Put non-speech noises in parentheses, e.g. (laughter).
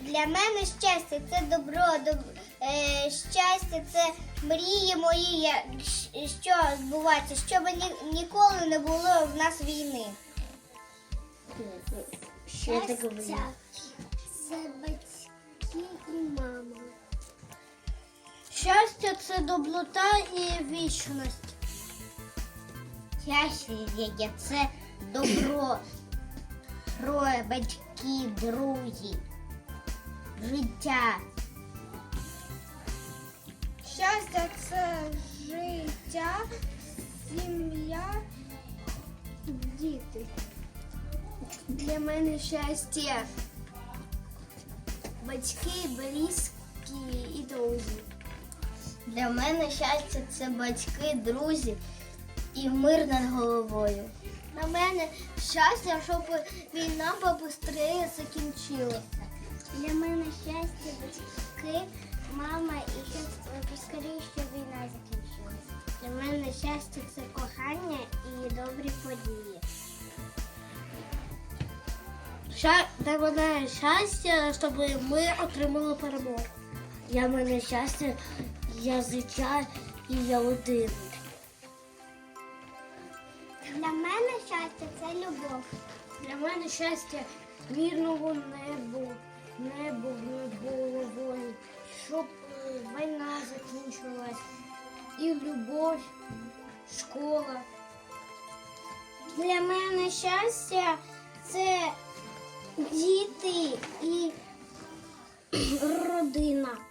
Для мене щастя це добро, доб... е, щастя це мрії мої, що збувається, щоб ні... ніколи не було в нас війни. Що ти говориш? це батьки і мама. Щастя це доброта і вічність. Щастя це добро, троє, батьки, друзі, життя. Щастя це життя, сім'я, діти. Для мене щастя. Батьки, близькі і друзі. Для мене щастя це батьки, друзі і мир над головою. На мене щастя, щоб війна побыстрее закінчилася. Для мене щастя, батьки, мама і поскоріше, щоб війна закінчилася. Для мене щастя це кохання і добрі події. Ща... Для мене щастя, щоб ми отримали перемогу. Для мене щастя, я життя і я один. Для мене щастя це любов. Для мене щастя мирного небу, небо над головою, щоб е, війна закінчилась, і любов, школа. Для мене щастя це діти і (clears throat) родина.